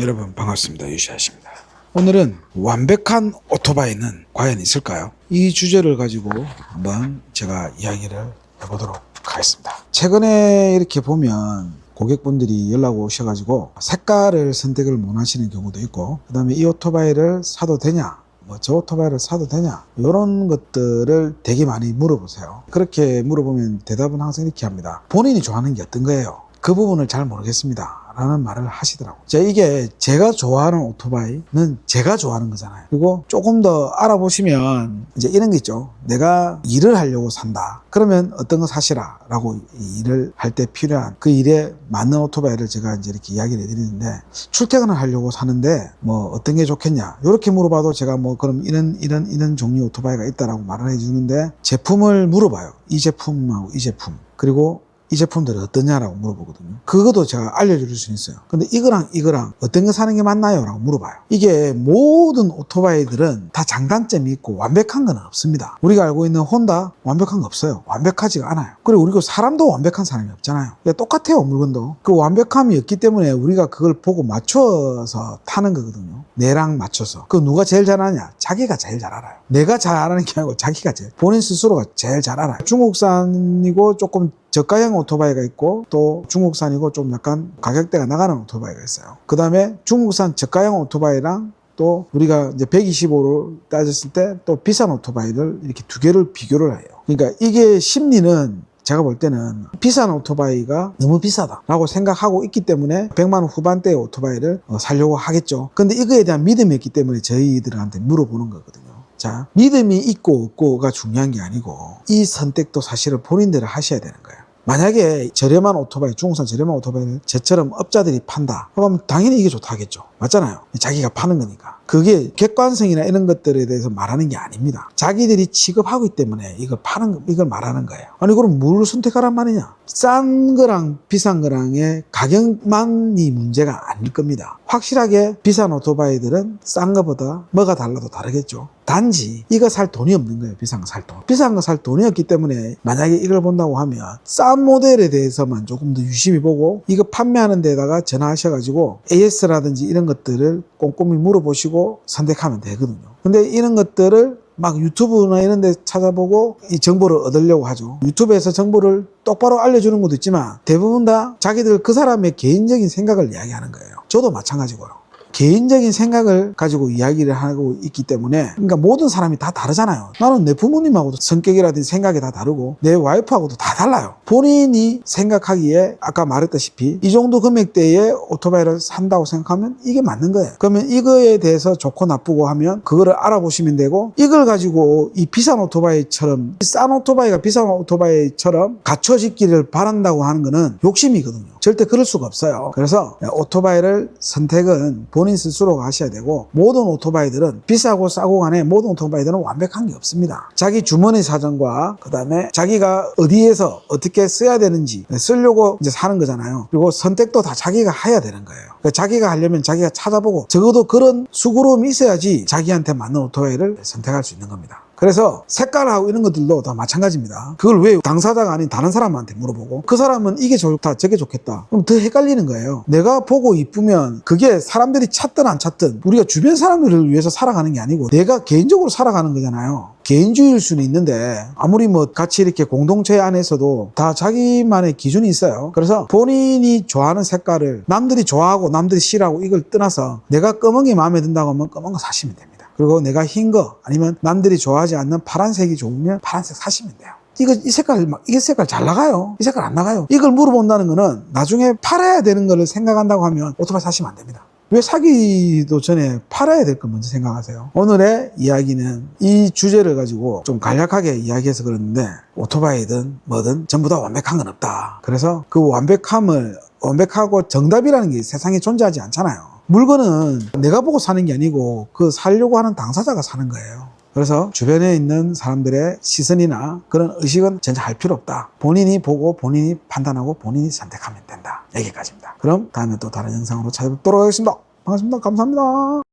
여러분 반갑습니다. 유시아십니다. 오늘은 완벽한 오토바이는 과연 있을까요? 이 주제를 가지고 한번 제가 이야기를 해보도록 하겠습니다. 최근에 이렇게 보면 고객분들이 연락 오셔가지고 색깔을 선택을 못 하시는 경우도 있고 그 다음에 이 오토바이를 사도 되냐 뭐저 오토바이를 사도 되냐 이런 것들을 되게 많이 물어보세요 그렇게 물어보면 대답은 항상 이렇게 합니다 본인이 좋아하는 게 어떤 거예요 그 부분을 잘 모르겠습니다. 라는 말을 하시더라고요. 자 이게 제가 좋아하는 오토바이는 제가 좋아하는 거잖아요. 그리고 조금 더 알아보시면 이제 이런 게 있죠. 내가 일을 하려고 산다. 그러면 어떤 거 사시라? 라고 일을 할 때 필요한 그 일에 맞는 오토바이를 제가 이제 이렇게 이야기를 해드리는데 출퇴근을 하려고 사는데 뭐 어떤 게 좋겠냐? 이렇게 물어봐도 제가 뭐 그럼 이런 이런 이런 종류 오토바이가 있다라고 말을 해주는데 제품을 물어봐요. 이 제품하고 이 제품. 그리고 이 제품들이 어떠냐라고 물어보거든요. 그것도 제가 알려줄 수 있어요. 근데 이거랑 이거랑 어떤 거 사는 게 맞나요? 라고 물어봐요. 이게 모든 오토바이들은 다 장단점이 있고 완벽한 건 없습니다. 우리가 알고 있는 혼다 완벽한 거 없어요. 완벽하지가 않아요. 그리고 우리가 사람도 완벽한 사람이 없잖아요. 그러니까 똑같아요. 물건도. 그 완벽함이 없기 때문에 우리가 그걸 보고 맞춰서 타는 거거든요. 내랑 맞춰서. 그 누가 제일 잘하냐? 자기가 제일 잘 알아요. 내가 잘 알아는 게 아니고 자기가 제일 본인 스스로가 제일 잘 알아요. 중국산이고 조금 저가형 오토바이가 있고 또 중국산이고 좀 약간 가격대가 나가는 오토바이가 있어요. 그 다음에 중국산 저가형 오토바이랑 또 우리가 이제 125로 따졌을 때 또 비싼 오토바이를 이렇게 두 개를 비교를 해요. 그러니까 이게 심리는 제가 볼 때는 비싼 오토바이가 너무 비싸다라고 생각하고 있기 때문에 100만 원 후반대의 오토바이를 어, 사려고 하겠죠. 근데 이거에 대한 믿음이 있기 때문에 저희들한테 물어보는 거거든요. 자, 믿음이 있고 없고가 중요한 게 아니고 이 선택도 사실은 본인들이 하셔야 되는 거예요. 만약에 저렴한 오토바이, 중국산 저렴한 오토바이를 저처럼 업자들이 판다. 그러면 당연히 이게 좋다 하겠죠. 맞잖아요. 자기가 파는 거니까. 그게 객관성이나 이런 것들에 대해서 말하는 게 아닙니다. 자기들이 취급하기 때문에 이걸 파는, 거- 이걸 말하는 거예요. 아니, 그럼 뭘 선택하란 말이냐? 싼 거랑 비싼 거랑의 가격만이 문제가 아닐 겁니다. 확실하게 비싼 오토바이들은 싼 거보다 뭐가 달라도 다르겠죠. 단지 이거 살 돈이 없는 거예요. 비싼 거 살 돈. 비싼 거 살 돈이 없기 때문에 만약에 이걸 본다고 하면 싼 모델에 대해서만 조금 더 유심히 보고 이거 판매하는 데다가 전화하셔가지고 AS라든지 이런 것들을 꼼꼼히 물어보시고 선택하면 되거든요. 근데 이런 것들을 막 유튜브나 이런 데 찾아보고 이 정보를 얻으려고 하죠. 유튜브에서 정보를 똑바로 알려주는 것도 있지만 대부분 다 자기들 그 사람의 개인적인 생각을 이야기하는 거예요. 저도 마찬가지고요. 개인적인 생각을 가지고 이야기를 하고 있기 때문에 그러니까 모든 사람이 다 다르잖아요. 나는 내 부모님하고도 성격이라든지 생각이 다 다르고 내 와이프하고도 다 달라요. 본인이 생각하기에 아까 말했다시피 이 정도 금액대에 오토바이를 산다고 생각하면 이게 맞는 거예요. 그러면 이거에 대해서 좋고 나쁘고 하면 그거를 알아보시면 되고 이걸 가지고 이 비싼 오토바이처럼 싼 오토바이가 비싼 오토바이처럼 갖춰지기를 바란다고 하는 거는 욕심이거든요. 절대 그럴 수가 없어요. 그래서 오토바이를 선택은 본인 스스로가 하셔야 되고 모든 오토바이들은 비싸고 싸고 간에 모든 오토바이들은 완벽한 게 없습니다. 자기 주머니 사정과 그 다음에 자기가 어디에서 어떻게 써야 되는지 쓰려고 이제 사는 거잖아요. 그리고 선택도 다 자기가 해야 되는 거예요. 그러니까 자기가 하려면 자기가 찾아보고 적어도 그런 수고로움이 있어야지 자기한테 맞는 오토바이를 선택할 수 있는 겁니다. 그래서 색깔하고 이런 것들도 다 마찬가지입니다. 그걸 왜 당사자가 아닌 다른 사람한테 물어보고 그 사람은 이게 좋다 저게 좋겠다 그럼 더 헷갈리는 거예요. 내가 보고 이쁘면 그게 사람들이 찾든 안 찾든 우리가 주변 사람들을 위해서 살아가는 게 아니고 내가 개인적으로 살아가는 거잖아요. 개인주의일 수는 있는데 아무리 뭐 같이 이렇게 공동체 안에서도 다 자기만의 기준이 있어요. 그래서 본인이 좋아하는 색깔을 남들이 좋아하고 남들이 싫어하고 이걸 떠나서 내가 검은 게 마음에 든다고 하면 검은 거 사시면 됩니다. 그리고 내가 흰 거 아니면 남들이 좋아하지 않는 파란색이 좋으면 파란색 사시면 돼요. 이거 이 색깔 막 이게 색깔 잘 나가요. 이 색깔 안 나가요. 이걸 물어본다는 거는 나중에 팔아야 되는 거를 생각한다고 하면 오토바이 사시면 안 됩니다. 왜 사기도 전에 팔아야 될 거 먼저 생각하세요? 오늘의 이야기는 이 주제를 가지고 좀 간략하게 이야기해서 그러는데 오토바이든 뭐든 전부 다 완벽한 건 없다. 그래서 그 완벽함을 완벽하고 정답이라는 게 세상에 존재하지 않잖아요. 물건은 내가 보고 사는 게 아니고 그 살려고 하는 당사자가 사는 거예요. 그래서 주변에 있는 사람들의 시선이나 그런 의식은 전혀 할 필요 없다. 본인이 보고 본인이 판단하고 본인이 선택하면 된다. 여기까지입니다. 그럼 다음에 또 다른 영상으로 찾아뵙도록 하겠습니다. 반갑습니다. 감사합니다.